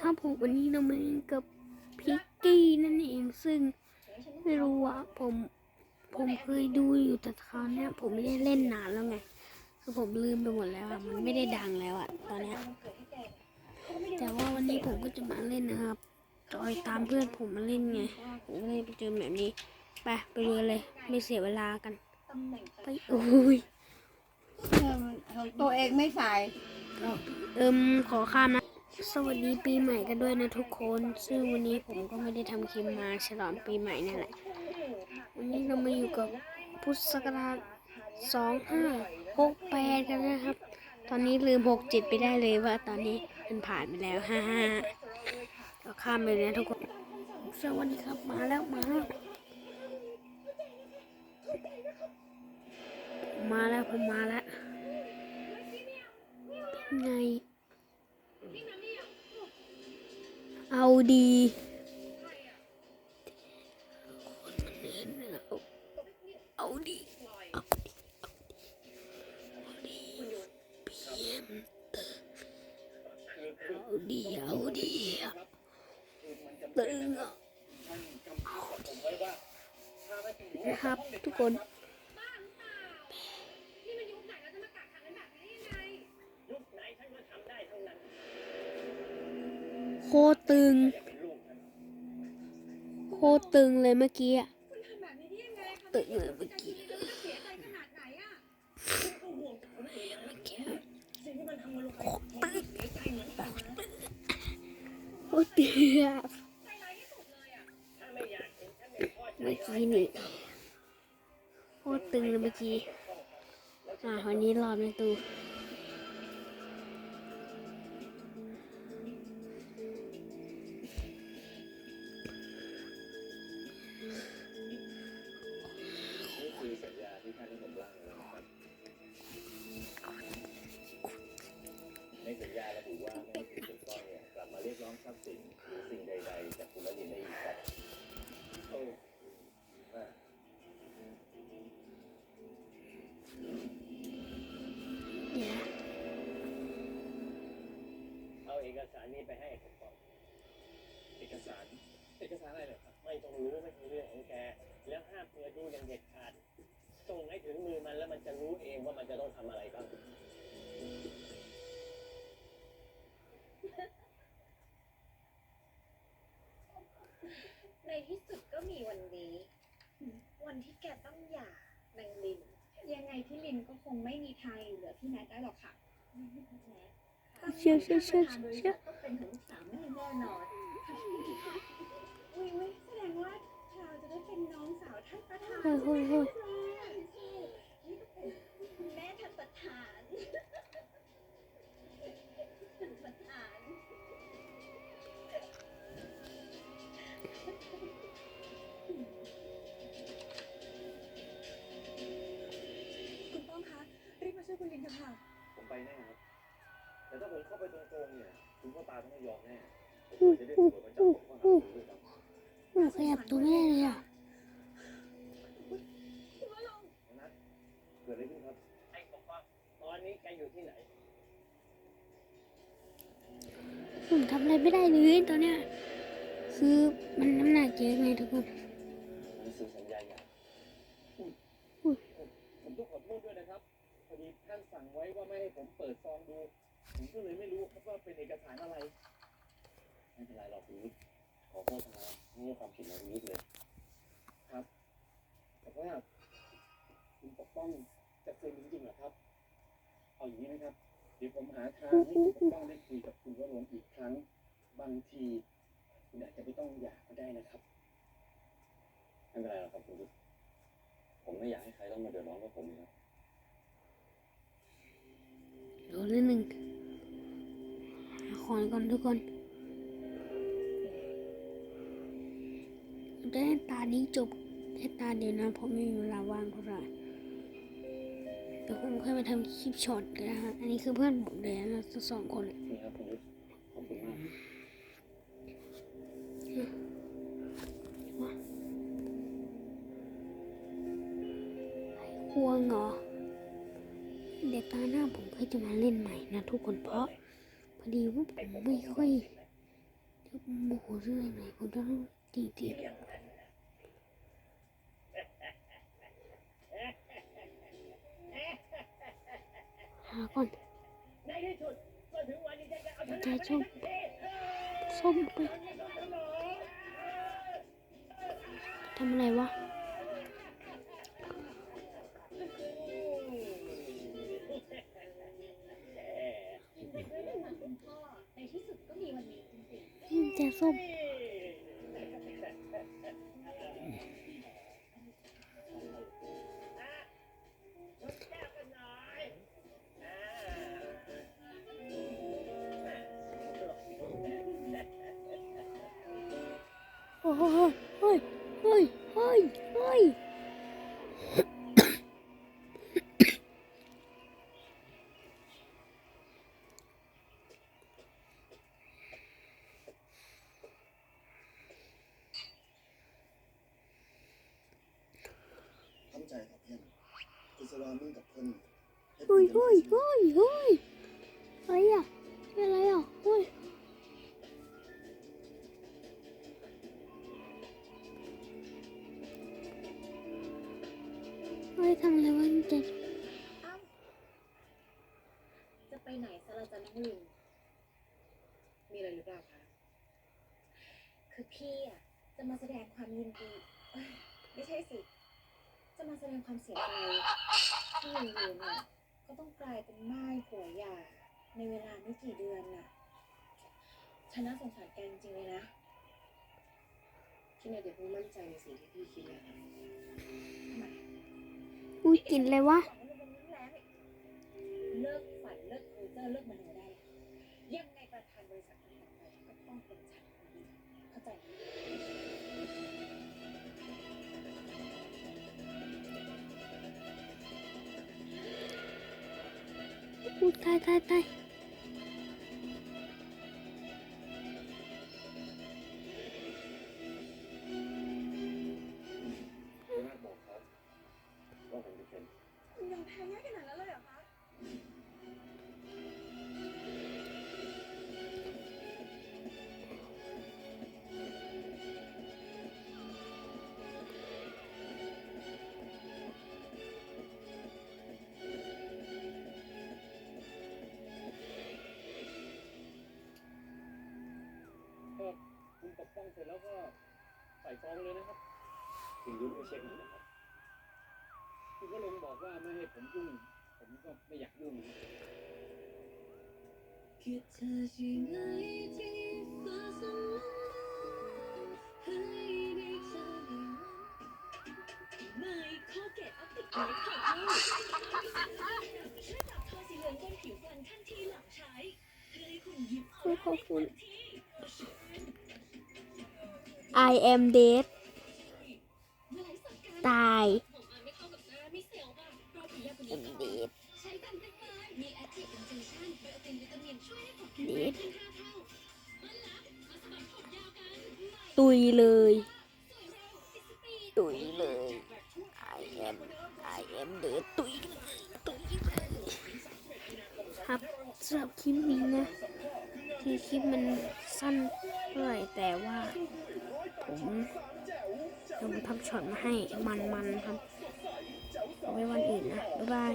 ครับผมวันนี้เรามาเล่นกับพิกกี้นั่นเองซึ่งไม่รู้ว่าผมผมเคยดูอยู่แต่คราวเนี้ยผมไม่ได้เล่นนานแล้วไงคือผมลืมไปหมดแล้วอะมันไม่ได้ดังแล้วอะตอนเนี้ยแต่ว่าวันนี้ผมก็จะมาเล่นนะครับจอยตามเพื่อนผมมาเล่นไงผมก็เลยไปเจอแบบนี้ไปไปเบอร์เลย ไม่เสียเวลากันไปโอ้ยเออตัวเองไม่ใส่เอิมขอข้ามนะ สวัสดีปีใหม่กันด้วยนะทุกคน ซึ่งวันนี้ผมก็ไม่ได้ทำคลิปมาฉลองปีใหม่นั่นแหละ วันนี้เรามาอยู่กับพุทธศักราชสองห้าหกแปดกันนะครับ ตอนนี้ลืมหกเจ็ดไปได้เลยว่าตอนนี้มันผ่านไปแล้วห้าห้าก็ข้ามไปเลยนะทุกคน สวัสดีครับมาแล้วมาแล้ว เอาดี เอาดีเอาดีเอาดีพีเอ็มเตอเอาดีเอาดีตึงอะเอาดีนะครับทุกคน คตรตึง โคตรตึงเลยเมื่อกี้อะตึงเลยเมื่อกี้เมื่อกี้โคตรตึงโคตรเดือดเมื่อกี้นี่โคตรตึงเลยเมื่อกี้ อ่าวันนี้รอบในตู้ เอกสารอะไรเหรอครับไม่ต้องรู้ไม่ใช่เรื่องของแกแล้วห้ามเปิดดูอย่างเด็ดขาดส่งให้ถึงมือมันแล้วมันจะรู้เองว่ามันจะต้องทำอะไรบ้างในที่สุดก็มีวันนี้ วันที่แกต้องหย่านางลิน ยังไงพี่ลินก็คงไม่มีทางเหลือพี่แนทได้หรอกค่ะเชื่อเชื่อเชื่อเชื่อต้องเป็นของลูกสาวแม่แน่นอน อุ้ยอุ้ยแสดงว่าเราจะได้เป็นน้องสาวท่านประธานเฮ้ยเฮ้ยเฮ้ยนี่ก็เป็นคุณแม่ท่านประธานท่านประธานคุณป้องคะรีบมาช่วยคุณลินเถอะค่ะผมไปแน่ครับ แต่ถ้าผมเข้าไปตรงๆเนี่ย คุณพ่อตาต้องไม่ยอมแน่ผมจะได้ตำรวจมาจับผมข้อหาคุณด้วยครับ หนูขยับตัวไม่ได้เลยอะนัทเกิดอะไรขึ้นครับไอ้ปกป้องตอนนี้แกอยู่ที่ไหนผมทำอะไรไม่ได้เลยตอนเนี้ยคือมันน้ำหนักเยอะไงทุกคนหนังสือสัญญาหย่าอุ๊ยผมต้องขอโทษด้วยนะครับพอดีท่านสั่งไว้ว่าไม่ให้ผมเปิดซองดู ผมก็เลยไม่รู้ครับว่าเป็นเอกสารอะไร ไม่เป็นไรหรอกคุณวิทย์ ขอโทษนะไม่ใช่ความผิดของคุณวิทย์เลยครับ แต่ว่าคุณปกป้องจะเซ็นจริงๆเหรอครับ เอาอย่างนี้นะครับ เดี๋ยวผมหาทางให้คุณปกป้องได้คุยกับคุณวรงค์อีกครั้ง บางทีคุณอาจจะไม่ต้องหย่าก็ได้นะครับไม่เป็นไรหรอกครับคุณวิทย์ผมไม่อยากให้ใครต้องมาเดือดร้อนกับผมนะครับโดนนิดหนึ่งขอนก่อนทุกคน ได้ตานี้จบแค่ตาเดียวนะเพราะไม่มีเวลาว่างเท่าไหร่เดี๋ยวผมค่อยมาทำคลิปช็อตกันนะฮะอันนี้คือเพื่อนผมเลยนะสองคนครับคุณวิทย์ขอบคุณมากห่วงเหรอเดี๋ยวตาหน้าผมก็จะมาเล่นใหม่นะทุกคนเพราะ พอดีว่าผมไม่ค่อย หมูเรื่องไหนผมต้องตีตีหาก่อนในที่สุดก็ถึงวันที่จะเอาชนใจส้มส้มไปทำอะไรวะ โอ้โหเฮ้ยเฮ้ยเฮ้ยเฮ้ ยอะไรอะอะไรอะเฮ้ยเฮ้ยทำอะไรวะเจ็ดจะไปไหนซะละจ๊ะน้องลินมีอะไรหรือเปล่าคะ คือพี่อะจะมาแสดงความยินดีไม่ใช่สิ จะมาแสดงความเสียใจที่อยู่ๆเนี่ยก็ต้องกลายเป็นม่ายผัวหย่าในเวลาไม่กี่เดือนน่ะฉันน่าสงสารแกจริงเลยนะพี่เนยเดี๋ยวพิ่มั่นใจในสิ่งที่พี่คิดนะทำไม อุ้ยกลินอะไรวะเลิกฝันเลิกเพ้อเจ้อเลิกมโนได้แล้วยังไงประธานบริษัทคนต่อไปก็ต้องเป็นฉันคนนี้เข้าใจไหมตายตายตาย องเสร็จแล้วก็ใส่ซองเลยนะครับคุณยุ้ยไปเช็คหน่อยนะครับคุณก็ลงบอกว่าไม่ให้ผมยุ่ง ผมก็ไม่อยากยุ่งคิดเธอใช่ไหมที่ฟ้าส่งมาให้ได้เจอในวันไม่ข้อเกตออปติกไลท์ขอบคุณช่วยปรับทอสีเหลืองบนผิวฟันทันทีหลังใช้เพื่อให้คุณยิ้มออกขอบคุณทันที I am dead เมื่อไหร่สักการตายผมมาไม่เข้ากับหน้าไม่เซลล์ป่ะเราพยายามกว่า am นี้ก่อน dead ใช้กันได้เลยมีแอคทีฟอินเจชั่นไบโอตินวิตามินช่วยให้ผมแข็งแรงขึ้นห้าเท่ามันลับมาสะบัดผมยาวกันตุยเลยสวยเร็วติดสปีดตุยเลย I am I am dead ตุยเลยตุยเลยครับสำหรับคลิปนี้นะคือคลิปมันสั้นเท่าไหร่แต่ว่า ผมลงทำช็อตมาให้มันๆครับ เอาไว้วันอื่นนะ บ๊ายบาย